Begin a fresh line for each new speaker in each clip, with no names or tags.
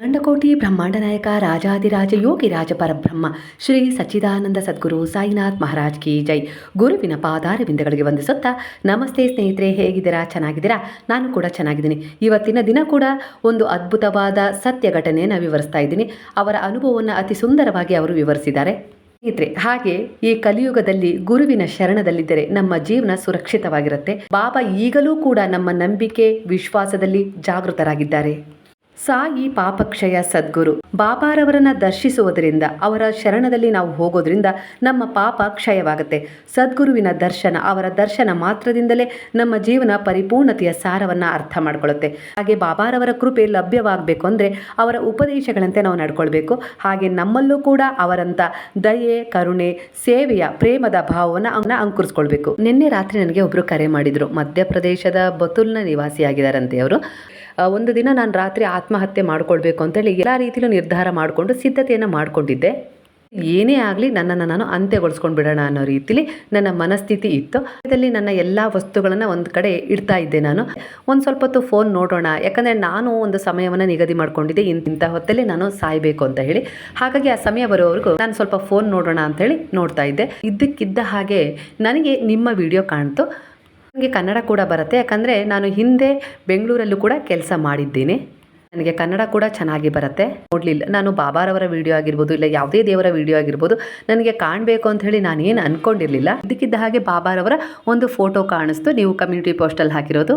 ಗಂಡಕೋಟಿ ಬ್ರಹ್ಮಾಂಡ ನಾಯಕ ರಾಜಾದಿರಾಜ ಯೋಗಿ ರಾಜ ಪರಬ್ರಹ್ಮ, ಶ್ರೀ ಸಚ್ಚಿದಾನಂದ ಸದ್ಗುರು ಸಾಯಿನಾಥ್ ಮಹಾರಾಜ್ ಕಿ ಜೈ. ಗುರುವಿನ ಪಾದಾರವಿಂದಗಳಿಗೆ ವಂದಿಸುತ್ತಾ, ನಮಸ್ತೆ ಸ್ನೇಹಿತರೆ, ಹೇಗಿದ್ದೀರಾ? ಚೆನ್ನಾಗಿದ್ದೀರಾ? ನಾನು ಕೂಡ ಚೆನ್ನಾಗಿದ್ದೀನಿ. ಇವತ್ತಿನ ದಿನ ಕೂಡ ಒಂದು ಅದ್ಭುತವಾದ ಸತ್ಯ ಘಟನೆಯನ್ನು ವಿವರಿಸ್ತಾ ಇದ್ದೀನಿ. ಅವರ ಅನುಭವವನ್ನು ಅತಿ ಸುಂದರವಾಗಿ ಅವರು ವಿವರಿಸಿದ್ದಾರೆ. ಸ್ನೇಹಿತರೆ, ಹಾಗೆ ಈ ಕಲಿಯುಗದಲ್ಲಿ ಗುರುವಿನ ಶರಣದಲ್ಲಿದ್ದರೆ ನಮ್ಮ ಜೀವನ ಸುರಕ್ಷಿತವಾಗಿರುತ್ತೆ. ಬಾಬಾ ಈಗಲೂ ಕೂಡ ನಮ್ಮ ನಂಬಿಕೆ, ವಿಶ್ವಾಸದಲ್ಲಿ ಜಾಗೃತರಾಗಿದ್ದಾರೆ. ಸಾಯಿ ಪಾಪಕ್ಷಯ ಸದ್ಗುರು. ಬಾಬಾರವರನ್ನ ದರ್ಶಿಸುವುದರಿಂದ, ಅವರ ಶರಣದಲ್ಲಿ ನಾವು ಹೋಗೋದ್ರಿಂದ ನಮ್ಮ ಪಾಪ ಕ್ಷಯವಾಗುತ್ತೆ. ಸದ್ಗುರುವಿನ ದರ್ಶನ, ಅವರ ದರ್ಶನ ಮಾತ್ರದಿಂದಲೇ ನಮ್ಮ ಜೀವನ ಪರಿಪೂರ್ಣತೆಯ ಸಾರವನ್ನು ಅರ್ಥ ಮಾಡ್ಕೊಳ್ಳುತ್ತೆ. ಹಾಗೆ ಬಾಬಾರವರ ಕೃಪೆ ಲಭ್ಯವಾಗಬೇಕು ಅಂದರೆ ಅವರ ಉಪದೇಶಗಳಂತೆ ನಾವು ನಡ್ಕೊಳ್ಬೇಕು. ಹಾಗೆ ನಮ್ಮಲ್ಲೂ ಕೂಡ ಅವರಂಥ ದಯೆ, ಕರುಣೆ, ಸೇವೆಯ, ಪ್ರೇಮದ ಭಾವವನ್ನು ಅವನ್ನ ಅಂಕುರಿಸ್ಕೊಳ್ಬೇಕು. ನಿನ್ನೆ ರಾತ್ರಿ ನನಗೆ ಒಬ್ಬರು ಕರೆ ಮಾಡಿದರು. ಮಧ್ಯಪ್ರದೇಶದ ಬತುಲ್ನ ನಿವಾಸಿಯಾಗಿದ್ದಾರಂತೆ ಅವರು. ಒಂದು ದಿನ ನಾನು ರಾತ್ರಿ ಆತ್ಮಹತ್ಯೆ ಮಾಡ್ಕೊಳ್ಬೇಕು ಅಂತೇಳಿ ಎಲ್ಲ ರೀತಿಯಲ್ಲೂ ನಿರ್ಧಾರ ಮಾಡಿಕೊಂಡು ಸಿದ್ಧತೆಯನ್ನು ಮಾಡಿಕೊಂಡಿದ್ದೆ. ಏನೇ ಆಗಲಿ ನನ್ನನ್ನು ನಾನು ಅಂತ್ಯಗೊಳಿಸ್ಕೊಂಡು ಬಿಡೋಣ ಅನ್ನೋ ರೀತಿಲಿ ನನ್ನ ಮನಸ್ಥಿತಿ ಇತ್ತು. ಅದರಲ್ಲಿ ನನ್ನ ಎಲ್ಲ ವಸ್ತುಗಳನ್ನು ಒಂದು ಕಡೆ ಇಡ್ತಾ ಇದ್ದೆ ನಾನು. ಒಂದು ಸ್ವಲ್ಪ ಹೊತ್ತು ಫೋನ್ ನೋಡೋಣ. ಯಾಕಂದರೆ ನಾನು ಒಂದು ಸಮಯವನ್ನು ನಿಗದಿ ಮಾಡ್ಕೊಂಡಿದ್ದೆ. ಇಂಥ ಹೊತ್ತಲ್ಲಿ ನಾನು ಸಾಯಬೇಕು ಅಂತ ಹೇಳಿ. ಹಾಗಾಗಿ ಆ ಸಮಯ ಬರೋವರೆಗೂ ನಾನು ಸ್ವಲ್ಪ ಫೋನ್ ನೋಡೋಣ ಅಂತೇಳಿ ನೋಡ್ತಾ ಇದ್ದೆ. ಇದ್ದಕ್ಕಿದ್ದ ಹಾಗೆ ನನಗೆ ನಿಮ್ಮ ವಿಡಿಯೋ ಕಾಣ್ತು. ನನಗೆ ಕನ್ನಡ ಕೂಡ ಬರುತ್ತೆ. ಯಾಕಂದರೆ ನಾನು ಹಿಂದೆ ಬೆಂಗಳೂರಲ್ಲೂ ಕೂಡ ಕೆಲಸ ಮಾಡಿದ್ದೀನಿ. ನನಗೆ ಕನ್ನಡ ಕೂಡ ಚೆನ್ನಾಗಿ ಬರುತ್ತೆ. ನೋಡಲಿಲ್ಲ. ನಾನು ಬಾಬಾರವರ ವಿಡಿಯೋ ಆಗಿರ್ಬೋದು, ಇಲ್ಲ ಯಾವುದೇ ದೇವರ ವಿಡಿಯೋ ಆಗಿರ್ಬೋದು, ನನಗೆ ಕಾಣಬೇಕು ಅಂತ ಹೇಳಿ ನಾನು ಏನು ಅಂದ್ಕೊಂಡಿರಲಿಲ್ಲ ಇದಕ್ಕಿದ್ದ ಹಾಗೆ ಬಾಬಾರವರ ಒಂದು ಫೋಟೋ ಕಾಣಿಸ್ತು. ನೀವು ಕಮ್ಯುನಿಟಿ ಪೋಸ್ಟಲ್ಲಿ ಹಾಕಿರೋದು.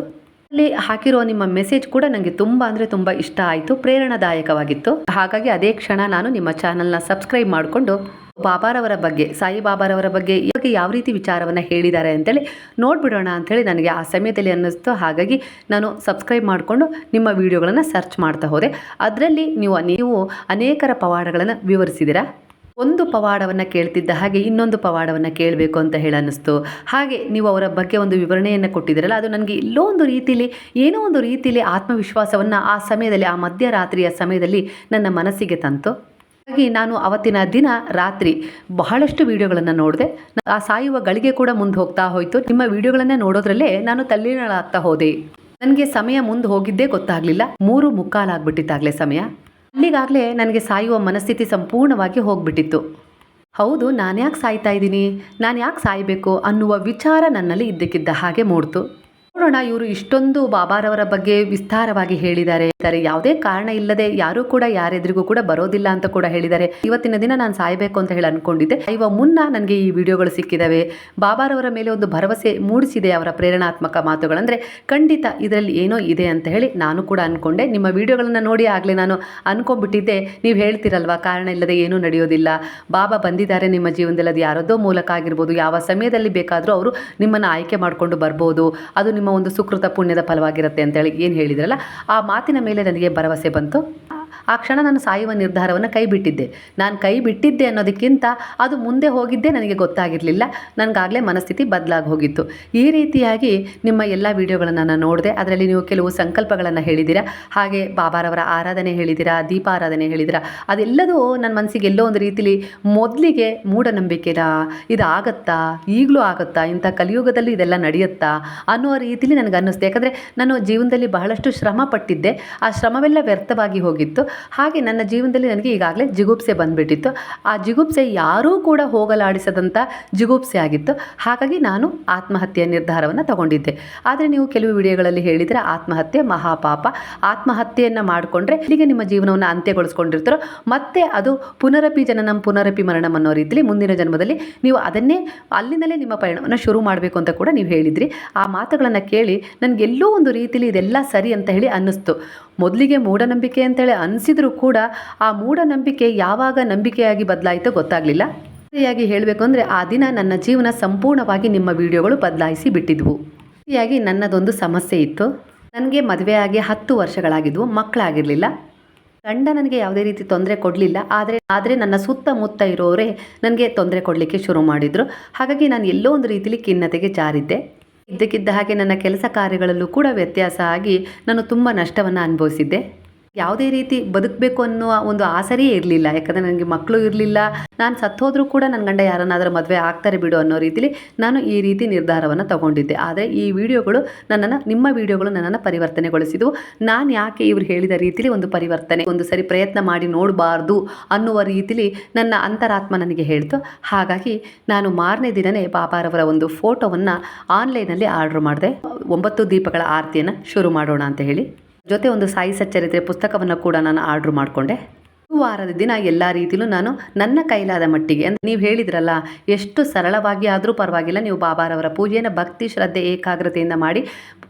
ಅಲ್ಲಿ ಹಾಕಿರೋ ನಿಮ್ಮ ಮೆಸೇಜ್ ಕೂಡ ನನಗೆ ತುಂಬ ಅಂದರೆ ತುಂಬ ಇಷ್ಟ ಆಯಿತು. ಪ್ರೇರಣಾದಾಯಕವಾಗಿತ್ತು. ಹಾಗಾಗಿ ಅದೇ ಕ್ಷಣ ನಾನು ನಿಮ್ಮ ಚಾನಲ್ನ ಸಬ್ಸ್ಕ್ರೈಬ್ ಮಾಡಿಕೊಂಡು ಬಾಬಾರವರ ಬಗ್ಗೆ, ಸಾಯಿ ಬಾಬಾರವರ ಬಗ್ಗೆ ಇವಾಗ ಯಾವ ರೀತಿ ವಿಚಾರವನ್ನು ಹೇಳಿದ್ದಾರೆ ಅಂತೇಳಿ ನೋಡ್ಬಿಡೋಣ ಅಂಥೇಳಿ ನನಗೆ ಆ ಸಮಯದಲ್ಲಿ ಅನ್ನಿಸ್ತು. ಹಾಗಾಗಿ ನಾನು ಸಬ್ಸ್ಕ್ರೈಬ್ ಮಾಡಿಕೊಂಡು ನಿಮ್ಮ ವಿಡಿಯೋಗಳನ್ನು ಸರ್ಚ್ ಮಾಡ್ತಾ ಹೋದೆ. ಅದರಲ್ಲಿ ನೀವು ನೀವು ಅನೇಕರ ಪವಾಡಗಳನ್ನು ವಿವರಿಸಿದ್ದೀರಾ? ಒಂದು ಪವಾಡವನ್ನು ಕೇಳ್ತಿದ್ದ ಹಾಗೆ ಇನ್ನೊಂದು ಪವಾಡವನ್ನು ಕೇಳಬೇಕು ಅಂತ ಹೇಳಿ ಅನ್ನಿಸ್ತು. ಹಾಗೆ ನೀವು ಅವರ ಬಗ್ಗೆ ಒಂದು ವಿವರಣೆಯನ್ನು ಕೊಟ್ಟಿದ್ದೀರಲ್ಲ, ಅದು ನನಗೆ ಎಲ್ಲೋ ಒಂದು ರೀತಿಯಲ್ಲಿ ಏನೋ ಒಂದು ರೀತಿಯಲ್ಲಿ ಆತ್ಮವಿಶ್ವಾಸವನ್ನು ಆ ಸಮಯದಲ್ಲಿ, ಆ ಮಧ್ಯರಾತ್ರಿಯ ಸಮಯದಲ್ಲಿ ನನ್ನ ಮನಸ್ಸಿಗೆ ತಂತು. ಹಾಗಾಗಿ ನಾನು ಅವತ್ತಿನ ದಿನ ರಾತ್ರಿ ಬಹಳಷ್ಟು ವಿಡಿಯೋಗಳನ್ನು ನೋಡಿದೆ. ಆ ಸಾಯುವ ಗಳಿಗೆ ಕೂಡ ಮುಂದೆ ಹೋಗ್ತಾ ಹೋಯಿತು. ನಿಮ್ಮ ವಿಡಿಯೋಗಳನ್ನೇ ನೋಡೋದ್ರಲ್ಲೇ ನಾನು ತಲ್ಲೀನಳಾಗ್ತಾ ಹೋದೆ. ನನಗೆ ಸಮಯ ಮುಂದೆ ಹೋಗಿದ್ದೇ ಗೊತ್ತಾಗಲಿಲ್ಲ. ಮೂರು ಮುಕ್ಕಾಲಾಗ್ಬಿಟ್ಟಿತ್ತಾಗಲೇ ಸಮಯ. ಅಲ್ಲಿಗಾಗಲೇ ನನಗೆ ಸಾಯುವ ಮನಸ್ಥಿತಿ ಸಂಪೂರ್ಣವಾಗಿ ಹೋಗ್ಬಿಟ್ಟಿತ್ತು. ಹೌದು ನಾನು ಯಾಕೆ ಸಾಯ್ತಾ ಇದ್ದೀನಿ? ನಾನು ಯಾಕೆ ಸಾಯಬೇಕು ಅನ್ನುವ ವಿಚಾರ ನನ್ನಲ್ಲಿ ಇದ್ದಕ್ಕಿದ್ದ ಹಾಗೆ ಮೂಡ್ತು. ನೋಡೋಣ, ಇವರು ಇಷ್ಟೊಂದು ಬಾಬಾರವರ ಬಗ್ಗೆ ವಿಸ್ತಾರವಾಗಿ ಹೇಳಿದ್ದಾರೆ. ಯಾವುದೇ ಕಾರಣ ಇಲ್ಲದೆ ಯಾರು ಕೂಡ ಯಾರೆದ್ರಿಗೂ ಕೂಡ ಬರೋದಿಲ್ಲ ಅಂತ ಕೂಡ ಹೇಳಿದ್ದಾರೆ. ಇವತ್ತಿನ ದಿನ ನಾನು ಸಾಯಬೇಕು ಅಂತ ಹೇಳಿ ಅನ್ಕೊಂಡಿದ್ದೆ. ಇವ ಮುನ್ನ ನನಗೆ ಈ ವಿಡಿಯೋಗಳು ಸಿಕ್ಕಿದಾವೆ. ಬಾಬಾರವರ ಮೇಲೆ ಒಂದು ಭರವಸೆ ಮೂಡಿಸಿದೆ ಅವರ ಪ್ರೇರಣಾತ್ಮಕ ಮಾತುಗಳಂದ್ರೆ, ಖಂಡಿತ ಇದರಲ್ಲಿ ಏನೋ ಇದೆ ಅಂತ ಹೇಳಿ ನಾನು ಕೂಡ ಅನ್ಕೊಂಡೆ. ನಿಮ್ಮ ವಿಡಿಯೋಗಳನ್ನ ನೋಡಿ ಆಗಲೇ ನಾನು ಅನ್ಕೊಂಡ್ಬಿಟ್ಟಿದ್ದೆ. ನೀವು ಹೇಳ್ತಿರಲ್ವಾ, ಕಾರಣ ಇಲ್ಲದೆ ಏನೂ ನಡೆಯೋದಿಲ್ಲ. ಬಾಬಾ ಬಂದಿದ್ದಾರೆ ನಿಮ್ಮ ಜೀವನದಲ್ಲಿ ಅದು ಯಾರದೋ ಮೂಲಕ ಆಗಿರ್ಬೋದು. ಯಾವ ಸಮಯದಲ್ಲಿ ಬೇಕಾದರೂ ಅವರು ನಿಮ್ಮನ್ನು ಆಯ್ಕೆ ಮಾಡಿಕೊಂಡು ಬರ್ಬೋದು. ಅದು ಒಂದು ಸುಕೃತ ಪುಣ್ಯದ ಫಲವಾಗಿರುತ್ತೆ ಅಂತೇಳಿ ಏನು ಹೇಳಿದ್ರಲ್ಲ ಆ ಮಾತಿನ ಮೇಲೆ ನನಗೆ ಭರವಸೆ ಬಂತು. ಆ ಕ್ಷಣ ನಾನು ಸಾಯುವ ನಿರ್ಧಾರವನ್ನು ಕೈ ಬಿಟ್ಟಿದ್ದೆ ನಾನು ಕೈ ಬಿಟ್ಟಿದ್ದೆ ಅನ್ನೋದಕ್ಕಿಂತ ಅದು ಮುಂದೆ ಹೋಗಿದ್ದೇ ನನಗೆ ಗೊತ್ತಾಗಿರಲಿಲ್ಲ. ನನಗಾಗಲೇ ಮನಸ್ಥಿತಿ ಬದಲಾಗಿ ಹೋಗಿತ್ತು ಈ ರೀತಿಯಾಗಿ ನಿಮ್ಮ ಎಲ್ಲ ವಿಡಿಯೋಗಳನ್ನು ನಾನು ನೋಡಿದೆ, ಅದರಲ್ಲಿ ನೀವು ಕೆಲವು ಸಂಕಲ್ಪಗಳನ್ನು ಹೇಳಿದ್ದೀರಾ ಹಾಗೆ ಬಾಬಾರವರ ಆರಾಧನೆ ಹೇಳಿದ್ದೀರಾ ದೀಪಾರಾಧನೆ ಹೇಳಿದ್ದೀರಾ ಅದೆಲ್ಲದೂ ನನ್ನ ಮನಸ್ಸಿಗೆ ಎಲ್ಲೋ ಒಂದು ರೀತಿಲಿ ಮೊದಲಿಗೆ ಮೂಢನಂಬಿಕೆನಾ ಇದು ಆಗತ್ತಾ ಈಗಲೂ ಆಗುತ್ತಾ, ಇಂಥ ಕಲಿಯುಗದಲ್ಲಿ ಇದೆಲ್ಲ ನಡೆಯುತ್ತಾ ಅನ್ನೋ ರೀತಿಲಿ ನನಗೆ ಅನ್ನಿಸ್ತು ಯಾಕಂದರೆ ನಾನು ಜೀವನದಲ್ಲಿ ಬಹಳಷ್ಟು ಶ್ರಮ ಪಟ್ಟಿದ್ದೆ. ಆ ಶ್ರಮವೆಲ್ಲ ವ್ಯರ್ಥವಾಗಿ ಹೋಗಿತ್ತು. ಹಾಗೆ ನನ್ನ ಜೀವನದಲ್ಲಿ ನನಗೆ ಈಗಾಗಲೇ ಜಿಗುಪ್ಸೆ ಬಂದುಬಿಟ್ಟಿತ್ತು. ಆ ಜಿಗುಪ್ಸೆ ಯಾರೂ ಕೂಡ ಹೋಗಲಾಡಿಸದಂಥ ಜಿಗುಪ್ಸೆ ಆಗಿತ್ತು. ಹಾಗಾಗಿ ನಾನು ಆತ್ಮಹತ್ಯೆಯ ನಿರ್ಧಾರವನ್ನು ತಗೊಂಡಿದ್ದೆ. ಆದರೆ ನೀವು ಕೆಲವು ವಿಡಿಯೋಗಳಲ್ಲಿ ಹೇಳಿದರೆ ಆತ್ಮಹತ್ಯೆ ಮಹಾಪಾಪ. ಆತ್ಮಹತ್ಯೆಯನ್ನು ಮಾಡಿಕೊಂಡ್ರೆ ಇಲ್ಲಿಗೆ ನಿಮ್ಮ ಜೀವನವನ್ನು ಅಂತ್ಯಗೊಳಿಸ್ಕೊಂಡಿರ್ತಾರೋ, ಮತ್ತೆ ಅದು ಪುನರಪಿ ಜನನಂ, ಪುನರಪಿ ಮರಣಂ ಅನ್ನೋ ರೀತಿಯಲ್ಲಿ ಮುಂದಿನ ಜನ್ಮದಲ್ಲಿ ನೀವು ಅದನ್ನೇ ಅಲ್ಲಿಂದಲೇ ನಿಮ್ಮ ಪಯಣವನ್ನು ಶುರು ಮಾಡಬೇಕು ಅಂತ ಕೂಡ ನೀವು ಹೇಳಿದ್ರಿ. ಆ ಮಾತುಗಳನ್ನು ಕೇಳಿ ನನಗೆಲ್ಲೋ ಒಂದು ರೀತಿಯಲ್ಲಿ ಇದೆಲ್ಲ ಸರಿ ಅಂತ ಹೇಳಿ ಅನ್ನಿಸ್ತು. ಮೊದಲಿಗೆ ಮೂಢನಂಬಿಕೆ ಅಂತೇಳಿ ಅನಿಸಿದರೂ ಕೂಡ ಆ ಮೂಢನಂಬಿಕೆ ಯಾವಾಗ ನಂಬಿಕೆಯಾಗಿ ಬದಲಾಯಿತೋ ಗೊತ್ತಾಗಲಿಲ್ಲ. ಸರಿಯಾಗಿ ಹೇಳಬೇಕು ಅಂದರೆ ಆ ದಿನ ನನ್ನ ಜೀವನ ಸಂಪೂರ್ಣವಾಗಿ ನಿಮ್ಮ ವಿಡಿಯೋಗಳು ಬದಲಾಯಿಸಿ ಬಿಟ್ಟಿದ್ವು. ಸರಿಯಾಗಿ ನನ್ನದೊಂದು ಸಮಸ್ಯೆ ಇತ್ತು. ನನಗೆ ಮದುವೆಯಾಗಿ ಹತ್ತು ವರ್ಷಗಳಾಗಿದ್ವು, ಮಕ್ಕಳಾಗಿರಲಿಲ್ಲ. ಗಂಡ ನನಗೆ ಯಾವುದೇ ರೀತಿ ತೊಂದರೆ ಕೊಡಲಿಲ್ಲ, ಆದರೆ ಆದರೆ ನನ್ನ ಸುತ್ತಮುತ್ತ ಇರೋರೇ ನನಗೆ ತೊಂದರೆ ಕೊಡಲಿಕ್ಕೆ ಶುರು ಮಾಡಿದರು. ಹಾಗಾಗಿ ನಾನು ಎಲ್ಲೋ ಒಂದು ರೀತಿಲಿ ಖಿನ್ನತೆಗೆ ಜಾರಿದ್ದೆ. ಇದ್ದಕ್ಕಿದ್ದ ಹಾಗೆ ನನ್ನ ಕೆಲಸ ಕಾರ್ಯಗಳಲ್ಲೂ ಕೂಡ ವ್ಯತ್ಯಾಸ ಆಗಿ ನಾನು ತುಂಬ ನಷ್ಟವನ್ನು ಅನುಭವಿಸಿದ್ದೆ. ಯಾವುದೇ ರೀತಿ ಬದುಕಬೇಕು ಅನ್ನುವ ಒಂದು ಆಸರೆಯೇ ಇರಲಿಲ್ಲ. ಯಾಕಂದರೆ ನನಗೆ ಮಕ್ಕಳು ಇರಲಿಲ್ಲ. ನಾನು ಸತ್ತೋದ್ರೂ ಕೂಡ ನನ್ನ ಗಂಡ ಯಾರನ್ನಾದರೂ ಮದುವೆ ಆಗ್ತಾರೆ ಬಿಡು ಅನ್ನೋ ರೀತಿಲಿ ನಾನು ಈ ರೀತಿ ನಿರ್ಧಾರವನ್ನು ತಗೊಂಡಿದ್ದೆ. ಆದರೆ ಈ ವಿಡಿಯೋಗಳು ನನ್ನನ್ನು, ನಿಮ್ಮ ವಿಡಿಯೋಗಳು ನನ್ನನ್ನು ಪರಿವರ್ತನೆಗೊಳಿಸಿದವು. ನಾನು ಯಾಕೆ ಇವರು ಹೇಳಿದ ರೀತಿಲಿ ಒಂದು ಪರಿವರ್ತನೆ, ಒಂದು ಸರಿ ಪ್ರಯತ್ನ ಮಾಡಿ ನೋಡಬಾರ್ದು ಅನ್ನುವ ರೀತಿಲಿ ನನ್ನ ಅಂತರಾತ್ಮ ನನಗೆ ಹೇಳ್ತು. ಹಾಗಾಗಿ ನಾನು ಮಾರನೇ ದಿನವೇ ಪಾಪಾರವರ ಒಂದು ಫೋಟೋವನ್ನು ಆನ್ಲೈನಲ್ಲಿ ಆರ್ಡ್ರ್ ಮಾಡಿದೆ. ಒಂಬತ್ತು ದೀಪಗಳ ಆರತಿಯನ್ನು ಶುರು ಮಾಡೋಣ ಅಂತ ಹೇಳಿ. ಜೊತೆ ಒಂದು ಸಾಯಿ ಸಚ್ಚರಿತ್ರೆ ಪುಸ್ತಕವನ್ನು ಕೂಡ ನಾನು ಆರ್ಡ್ರ್ ಮಾಡಿಕೊಂಡೆ. ವಾರದ ದಿನ ಎಲ್ಲ ರೀತಿಲೂ ನಾನು ನನ್ನ ಕೈಲಾದ ಮಟ್ಟಿಗೆ ಅಂದರೆ ನೀವು ಹೇಳಿದ್ರಲ್ಲ, ಎಷ್ಟು ಸರಳವಾಗಿ ಆದರೂ ಪರವಾಗಿಲ್ಲ, ನೀವು ಬಾಬಾರವರ ಪೂಜೆಯನ್ನು ಭಕ್ತಿ ಶ್ರದ್ಧೆ ಏಕಾಗ್ರತೆಯಿಂದ ಮಾಡಿ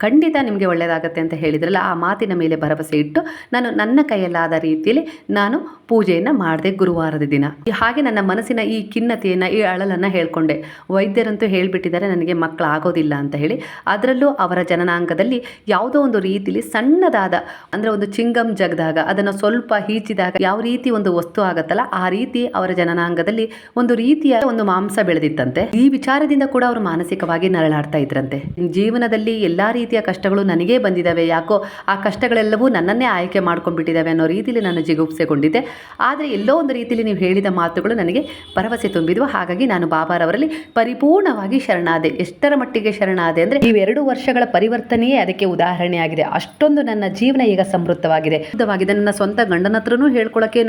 ಖಂಡಿತ ನಿಮಗೆ ಒಳ್ಳೆಯದಾಗತ್ತೆ ಅಂತ ಹೇಳಿದ್ರಲ್ಲ, ಆ ಮಾತಿನ ಮೇಲೆ ಭರವಸೆ ಇಟ್ಟು ನಾನು ನನ್ನ ಕೈಯಲ್ಲಾದ ರೀತಿಯಲ್ಲಿ ನಾನು ಪೂಜೆಯನ್ನು ಮಾಡಿದೆ ಗುರುವಾರದ ದಿನ. ಹಾಗೆ ನನ್ನ ಮನಸ್ಸಿನ ಈ ಖಿನ್ನತೆಯನ್ನು, ಈ ಅಳಲನ್ನು ಹೇಳ್ಕೊಂಡೆ. ವೈದ್ಯರಂತೂ ಹೇಳಿಬಿಟ್ಟಿದ್ದಾರೆ, ನನಗೆ ಮಕ್ಕಳು ಆಗೋದಿಲ್ಲ ಅಂತ ಹೇಳಿ. ಅದರಲ್ಲೂ ಅವರ ಜನನಾಂಗದಲ್ಲಿ ಯಾವುದೋ ಒಂದು ರೀತಿಯಲ್ಲಿ ಸಣ್ಣದಾದ ಅಂದರೆ ಒಂದು ಚಿಂಗಮ್ ಜಗದಾಗ, ಅದನ್ನು ಸ್ವಲ್ಪ ಹೀಚಿದಾಗ ಯಾವ ರೀತಿ ಒಂದು ವಸ್ತು ಆಗತ್ತಲ್ಲ, ಆ ರೀತಿ ಅವರ ಜನನಾಂಗದಲ್ಲಿ ಒಂದು ರೀತಿಯ ಒಂದು ಮಾಂಸ ಬೆಳೆದಿತ್ತಂತೆ. ಈ ವಿಚಾರದಿಂದ ಕೂಡ ಅವರು ಮಾನಸಿಕವಾಗಿ ನರಳಾಡ್ತಾ ಇದ್ರಂತೆ. ಜೀವನದಲ್ಲಿ ಎಲ್ಲಾ ರೀತಿಯ ಕಷ್ಟಗಳು ನನಗೇ ಬಂದಿದ್ದಾವೆ ಯಾಕೋ ಆ ಕಷ್ಟಗಳೆಲ್ಲವೂ ನನ್ನನ್ನೇ ಆಯ್ಕೆ ಮಾಡ್ಕೊಂಡ್ಬಿಟ್ಟಿದ್ದಾವೆ ಅನ್ನೋ ರೀತಿಯಲ್ಲಿ ನಾನು ಜಿಗುಪ್ಸೆಗೊಂಡಿದ್ದೆ. ಆದರೆ ಎಲ್ಲೋ ಒಂದು ರೀತಿಯಲ್ಲಿ ನೀವು ಹೇಳಿದ ಮಾತುಗಳು ನನಗೆ ಭರವಸೆ ತುಂಬಿದ್ವು. ಹಾಗಾಗಿ ನಾನು ಬಾಬಾರವರಲ್ಲಿ ಪರಿಪೂರ್ಣವಾಗಿ ಶರಣಾದೆ. ಎಷ್ಟರ ಮಟ್ಟಿಗೆ ಶರಣಾದೆ ಅಂದರೆ ಇವೆರಡು ವರ್ಷಗಳ ಪರಿವರ್ತನೆಯೇ ಅದಕ್ಕೆ ಉದಾಹರಣೆಯಾಗಿದೆ. ಅಷ್ಟೊಂದು ನನ್ನ ಜೀವನ ಈಗ ಸಮೃದ್ಧವಾಗಿದೆ. ನನ್ನ ಸ್ವಂತ ಗಂಡನ ಹತ್ರನೂ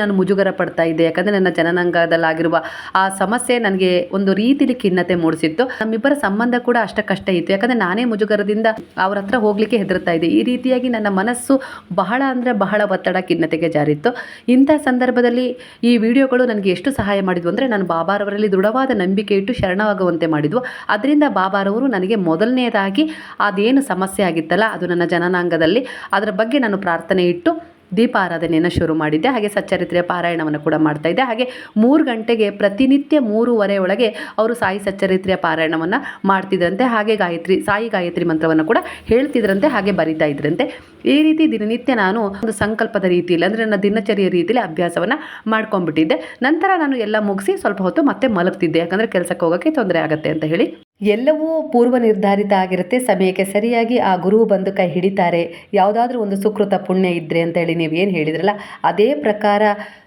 ನಾನು ಮುಜುಗರ ಪಡ್ತಾ ಇದ್ದೆ. ಯಾಕಂದರೆ ನನ್ನ ಜನನಾಂಗದಲ್ಲಾಗಿರುವ ಆ ಸಮಸ್ಯೆ ನನಗೆ ಒಂದು ರೀತಿಲಿ ಖಿನ್ನತೆ ಮೂಡಿಸಿತ್ತು. ನಮ್ಮಿಬ್ಬರ ಸಂಬಂಧ ಕೂಡ ಅಷ್ಟಕ್ಕಷ್ಟೇ ಇತ್ತು. ಯಾಕಂದರೆ ನಾನೇ ಮುಜುಗರದಿಂದ ಅವ್ರ ಹತ್ರ ಹೋಗ್ಲಿಕ್ಕೆ ಹೆದರ್ತಾ ಇದ್ದೆ. ಈ ರೀತಿಯಾಗಿ ನನ್ನ ಮನಸ್ಸು ಬಹಳ ಅಂದರೆ ಬಹಳ ಒತ್ತಡ, ಖಿನ್ನತೆಗೆ ಜಾರಿತ್ತು. ಇಂಥ ಸಂದರ್ಭದಲ್ಲಿ ಈ ವಿಡಿಯೋಗಳು ನನಗೆ ಎಷ್ಟು ಸಹಾಯ ಮಾಡಿದ್ವು ಅಂದರೆ ನಾನು ಬಾಬಾರವರಲ್ಲಿ ದೃಢವಾದ ನಂಬಿಕೆ ಇಟ್ಟು ಶರಣವಾಗುವಂತೆ ಮಾಡಿದ್ವು. ಅದರಿಂದ ಬಾಬಾರವರು ನನಗೆ ಮೊದಲನೇದಾಗಿ ಅದೇನು ಸಮಸ್ಯೆ ಆಗಿತ್ತಲ್ಲ, ಅದು ನನ್ನ ಜನನಾಂಗದಲ್ಲಿ, ಅದರ ಬಗ್ಗೆ ನಾನು ಪ್ರಾರ್ಥನೆ ಇಟ್ಟು ದೀಪಾರಾಧನೆಯನ್ನು ಶುರು ಮಾಡಿದ್ದೆ. ಹಾಗೆ ಸಚ್ಚರಿತ್ರೆಯ ಪಾರಾಯಣವನ್ನು ಕೂಡ ಮಾಡ್ತಾ ಇದ್ದೆ. ಹಾಗೆ ಮೂರು ಗಂಟೆಗೆ ಪ್ರತಿನಿತ್ಯ ಮೂರುವರೆ ಒಳಗೆ ಅವರು ಸಾಯಿ ಸಚ್ಚರಿತ್ರೆಯ ಪಾರಾಯಣವನ್ನು ಮಾಡ್ತಿದ್ರಂತೆ. ಹಾಗೆ ಗಾಯತ್ರಿ, ಸಾಯಿ ಗಾಯತ್ರಿ ಮಂತ್ರವನ್ನು ಕೂಡ ಹೇಳ್ತಿದ್ರಂತೆ, ಹಾಗೆ ಬರಿತಾ ಇದ್ರಂತೆ. ಈ ರೀತಿ ದಿನನಿತ್ಯ ನಾನು ಒಂದು ಸಂಕಲ್ಪದ ರೀತಿಯಲ್ಲಿ, ಅಂದರೆ ನನ್ನ ದಿನಚರಿಯ ರೀತಿಯಲ್ಲಿ ಅಭ್ಯಾಸವನ್ನು ಮಾಡ್ಕೊಂಡ್ಬಿಟ್ಟಿದ್ದೆ. ನಂತರ ನಾನು ಎಲ್ಲ ಮುಗಿಸಿ ಸ್ವಲ್ಪ ಹೊತ್ತು ಮತ್ತೆ ಮಲಗ್ತಿದ್ದೆ. ಯಾಕಂದರೆ ಕೆಲಸಕ್ಕೆ ಹೋಗೋಕ್ಕೆ ತೊಂದರೆ ಆಗುತ್ತೆ ಅಂತ ಹೇಳಿ. ಎಲ್ಲವೂ ಪೂರ್ವ ನಿರ್ಧಾರಿತ ಆಗಿರುತ್ತೆ, ಸಮಯಕ್ಕೆ ಸರಿಯಾಗಿ ಆ ಗುರು ಬಂದು ಕೈ ಹಿಡಿತಾರೆ. ಯಾವುದಾದ್ರೂ ಒಂದು ಸುಕೃತ ಪುಣ್ಯ ಇದ್ದರೆ ಅಂತೇಳಿ ನೀವು ಏನು ಹೇಳಿದ್ರಲ್ಲ, ಅದೇ ಪ್ರಕಾರ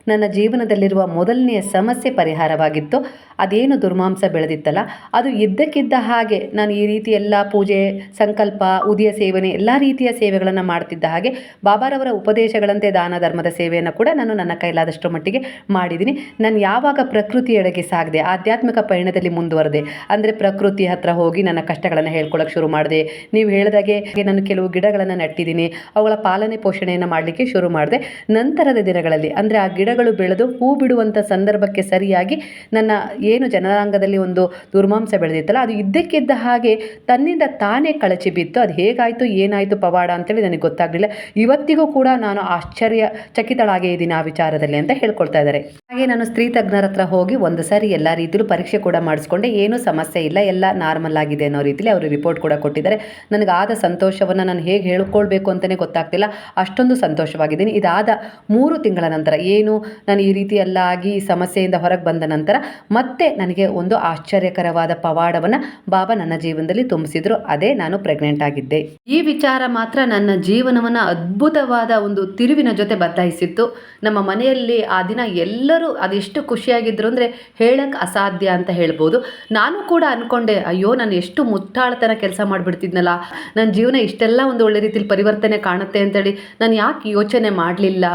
ನನ್ನ ಜೀವನದಲ್ಲಿರುವ ಮೊದಲನೆಯ ಸಮಸ್ಯೆ ಪರಿಹಾರವಾಗಿತ್ತು. ಅದೇನು ದುರ್ಮಾಂಸ ಬೆಳೆದಿತ್ತಲ್ಲ, ಅದು ಇದ್ದಕ್ಕಿದ್ದ ಹಾಗೆ ನಾನು ಈ ರೀತಿ ಎಲ್ಲ ಪೂಜೆ, ಸಂಕಲ್ಪ, ಉದಯ ಸೇವನೆ, ಎಲ್ಲ ರೀತಿಯ ಸೇವೆಗಳನ್ನು ಮಾಡ್ತಿದ್ದ ಹಾಗೆ ಬಾಬಾರವರ ಉಪದೇಶಗಳಂತೆ ದಾನ ಧರ್ಮದ ಸೇವೆಯನ್ನು ಕೂಡ ನಾನು ನನ್ನ ಕೈಲಾದಷ್ಟು ಮಟ್ಟಿಗೆ ಮಾಡಿದ್ದೀನಿ ನಾನು ಯಾವಾಗ ಪ್ರಕೃತಿಯೊಳಗೆ ಸಾಗದೆ, ಆಧ್ಯಾತ್ಮಿಕ ಪಯಣದಲ್ಲಿ ಮುಂದುವರೆದೆ, ಅಂದರೆ ಪ್ರಕೃತಿ ಹತ್ರ ಹೋಗಿ ನನ್ನ ಕಷ್ಟಗಳನ್ನು ಹೇಳ್ಕೊಳ್ಳೋಕೆ ಶುರು ಮಾಡಿದೆ. ನೀವು ಹೇಳಿದಾಗೆ ನಾನು ಕೆಲವು ಗಿಡಗಳನ್ನು ನೆಟ್ಟಿದ್ದೀನಿ ಅವುಗಳ ಪಾಲನೆ ಪೋಷಣೆಯನ್ನು ಮಾಡಲಿಕ್ಕೆ ಶುರು ಮಾಡಿದೆ. ನಂತರದ ದಿನಗಳಲ್ಲಿ, ಅಂದರೆ ಆ ಗಿಡಗಳು ಬೆಳೆದು ಹೂ ಬಿಡುವಂಥ ಸಂದರ್ಭಕ್ಕೆ ಸರಿಯಾಗಿ ನನ್ನ ಏನು ಜನರಾಂಗದಲ್ಲಿ ಒಂದು ದುರ್ಮಾಂಸ ಬೆಳೆದಿತ್ತಲ್ಲ, ಅದು ಇದ್ದಕ್ಕಿದ್ದ ಹಾಗೆ ತನ್ನಿಂದ ತಾನೇ ಕಳಚಿ ಬಿತ್ತು. ಅದು ಹೇಗಾಯಿತು, ಏನಾಯಿತು, ಪವಾಡ ಅಂತೇಳಿ ನನಗೆ ಗೊತ್ತಾಗಲಿಲ್ಲ. ಇವತ್ತಿಗೂ ಕೂಡ ನಾನು ಆಶ್ಚರ್ಯ ಚಕಿತಳಾಗೇ ಇದ್ದೀನಿ ಆ ವಿಚಾರದಲ್ಲಿ ಅಂತ ಹೇಳ್ಕೊಳ್ತಾ ಇದ್ದಾರೆ. ಹಾಗೆ ನಾನು ಸ್ತ್ರೀ ತಜ್ಞರ ಹತ್ರ ಹೋಗಿ ಒಂದು ಸಾರಿ ಎಲ್ಲ ರೀತಿಯಲ್ಲೂ ಪರೀಕ್ಷೆ ಕೂಡ ಮಾಡಿಸ್ಕೊಂಡೆ. ಏನೂ ಸಮಸ್ಯೆ ಇಲ್ಲ, ಎಲ್ಲ ನಾರ್ಮಲ್ ಆಗಿದೆ ಅನ್ನೋ ರೀತಿಯಲ್ಲಿ ಅವರು ರಿಪೋರ್ಟ್ ಕೂಡ ಕೊಟ್ಟಿದ್ದಾರೆ. ನನಗಾದ ಸಂತೋಷವನ್ನು ನಾನು ಹೇಗೆ ಹೇಳ್ಕೊಳ್ಬೇಕು ಅಂತಲೇ ಗೊತ್ತಾಗ್ತಿಲ್ಲ. ಅಷ್ಟೊಂದು ಸಂತೋಷವಾಗಿದ್ದೀನಿ. ಇದಾದ ಮೂರು ತಿಂಗಳ ನಂತರ ಏನು ನಾನು ಈ ರೀತಿ ಎಲ್ಲ ಆಗಿ ಈ ಸಮಸ್ಯೆಯಿಂದ ಹೊರಗೆ ಬಂದ ನಂತರ ಮತ್ತೆ ನನಗೆ ಒಂದು ಆಶ್ಚರ್ಯಕರವಾದ ಪವಾಡವನ್ನು ಬಾಬಾ ನನ್ನ ಜೀವನದಲ್ಲಿ ತುಂಬಿಸಿದ್ರು. ಅದೇ ನಾನು ಪ್ರೆಗ್ನೆಂಟ್ ಆಗಿದ್ದೆ. ಈ ವಿಚಾರ ಮಾತ್ರ ನನ್ನ ಜೀವನವನ್ನು ಅದ್ಭುತವಾದ ಒಂದು ತಿರುವಿನ ಜೊತೆ ಬದಲಾಯಿಸಿತ್ತು. ನಮ್ಮ ಮನೆಯಲ್ಲಿ ಆ ದಿನ ಎಲ್ಲರೂ ಅದೆಷ್ಟು ಖುಷಿಯಾಗಿದ್ರು ಅಂದರೆ ಹೇಳಕ್ಕೆ ಅಸಾಧ್ಯ ಅಂತ ಹೇಳ್ಬೋದು. ನಾನು ಕೂಡ ಅಂದ್ಕೊಂಡೆ ಅಯ್ಯೋ, ನಾನು ಎಷ್ಟು ಮುತ್ತಾಳ್ತನ ಕೆಲಸ ಮಾಡಿಬಿಡ್ತಿದ್ನಲ್ಲ. ನನ್ನ ಜೀವನ ಇಷ್ಟೆಲ್ಲ ಒಂದು ಒಳ್ಳೆ ರೀತಿಯಲ್ಲಿ ಪರಿವರ್ತನೆ ಕಾಣುತ್ತೆ ಅಂತೇಳಿ. ನಾನು ಯಾಕೆ ಯೋಚನೆ ಮಾಡಲಿಲ್ಲ?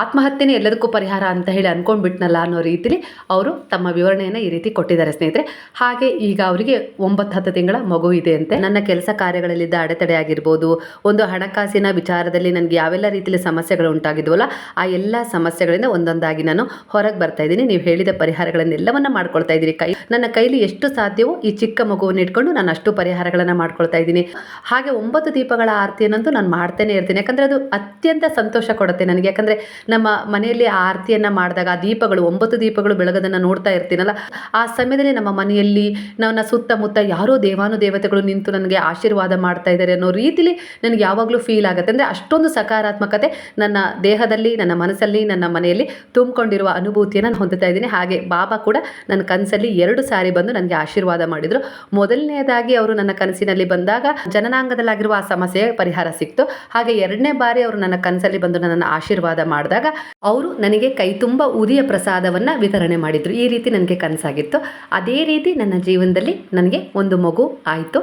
ಆತ್ಮಹತ್ಯೆನೇ ಎಲ್ಲದಕ್ಕೂ ಪರಿಹಾರ ಅಂತ ಹೇಳಿ ಅಂದ್ಕೊಂಡ್ಬಿಟ್ನಲ್ಲ ಅನ್ನೋ ರೀತಿಲಿ ಅವರು ತಮ್ಮ ವಿವರಣೆಯನ್ನು ಈ ರೀತಿ ಕೊಟ್ಟಿದ್ದಾರೆ ಸ್ನೇಹಿತರೆ. ಹಾಗೆ ಈಗ ಅವರಿಗೆ ಒಂಬತ್ತು ಹತ್ತು ತಿಂಗಳ ಮಗು ಇದೆ ಅಂತೆ. ನನ್ನ ಕೆಲಸ ಕಾರ್ಯಗಳಲ್ಲಿದ್ದ ಅಡೆತಡೆ ಆಗಿರ್ಬೋದು, ಒಂದು ಹಣಕಾಸಿನ ವಿಚಾರದಲ್ಲಿ ನನಗೆ ಯಾವೆಲ್ಲ ರೀತಿಯಲ್ಲಿ ಸಮಸ್ಯೆಗಳು ಉಂಟಾಗಿದ್ವಲ್ಲ, ಆ ಎಲ್ಲ ಸಮಸ್ಯೆಗಳಿಂದ ಒಂದೊಂದಾಗಿ ನಾನು ಹೊರಗೆ ಬರ್ತಾ ಇದ್ದೀನಿ. ನೀವು ಹೇಳಿದ ಪರಿಹಾರಗಳನ್ನೆಲ್ಲವನ್ನ ಮಾಡ್ಕೊಳ್ತಾ ಇದ್ದೀನಿ ಕೈ, ನನ್ನ ಕೈಲಿ ಎಷ್ಟು ಸಾಧ್ಯವೋ ಈ ಚಿಕ್ಕ ಮಗುವನ್ನು ಇಟ್ಕೊಂಡು ನಾನು ಅಷ್ಟು ಪರಿಹಾರಗಳನ್ನು ಮಾಡ್ಕೊಳ್ತಾ ಇದ್ದೀನಿ. ಹಾಗೆ ಒಂಬತ್ತು ದೀಪಗಳ ಆರತಿಯನ್ನಂತೂ ನಾನು ಮಾಡ್ತೇನೆ ಇರ್ತೀನಿ. ಯಾಕಂದರೆ ಅದು ಅತ್ಯಂತ ಸಂತೋಷ ಕೊಡುತ್ತೆ ನನಗೆ. ಯಾಕಂದರೆ ನಮ್ಮ ಮನೆಯಲ್ಲಿ ಆ ಆರತಿಯನ್ನು ಮಾಡಿದಾಗ ಆ ದೀಪಗಳು, ಒಂಬತ್ತು ದೀಪಗಳು ಬೆಳಗೋದನ್ನು ನೋಡ್ತಾ ಇರ್ತೀನಲ್ಲ, ಆ ಸಮಯದಲ್ಲಿ ನಮ್ಮ ಮನೆಯಲ್ಲಿ ನನ್ನ ಸುತ್ತಮುತ್ತ ಯಾರೋ ದೇವಾನು ದೇವತೆಗಳು ನಿಂತು ನನಗೆ ಆಶೀರ್ವಾದ ಮಾಡ್ತಾ ಇದ್ದಾರೆ ಅನ್ನೋ ರೀತಿಲಿ ನನಗೆ ಯಾವಾಗಲೂ ಫೀಲ್ ಆಗುತ್ತೆ. ಅಂದರೆ ಅಷ್ಟೊಂದು ಸಕಾರಾತ್ಮಕತೆ ನನ್ನ ದೇಹದಲ್ಲಿ, ನನ್ನ ಮನಸ್ಸಲ್ಲಿ, ನನ್ನ ಮನೆಯಲ್ಲಿ ತುಂಬಿಕೊಂಡಿರುವ ಅನುಭೂತಿಯನ್ನು ನಾನು ಹೊಂದುತ್ತಾ ಇದ್ದೀನಿ. ಹಾಗೆ ಬಾಬಾ ಕೂಡ ನನ್ನ ಕನಸಲ್ಲಿ ಎರಡು ಸಾರಿ ಬಂದು ನನಗೆ ಆಶೀರ್ವಾದ ಮಾಡಿದರು. ಮೊದಲನೆಯದಾಗಿ ಅವರು ನನ್ನ ಕನಸಿನಲ್ಲಿ ಬಂದಾಗ ಜನನಾಂಗದಲ್ಲಾಗಿರುವ ಆ ಸಮಸ್ಯೆ ಪರಿಹಾರ ಸಿಕ್ತು. ಹಾಗೆ ಎರಡನೇ ಬಾರಿ ಅವರು ನನ್ನ ಕನಸಲ್ಲಿ ಬಂದು ನನ್ನನ್ನು ಆಶೀರ್ವಾದ ಮಾಡಿದಾಗ ಅವರು ನನಗೆ ಕೈ ತುಂಬ ಉದಿಯ ಪ್ರಸಾದವನ್ನು ವಿತರಣೆ ಮಾಡಿದರು. ಈ ರೀತಿ ನನಗೆ ಕನಸಾಗಿತ್ತು. ಅದೇ ರೀತಿ ನನ್ನ ಜೀವನದಲ್ಲಿ ನನಗೆ ಒಂದು ಮಗು ಆಯಿತು.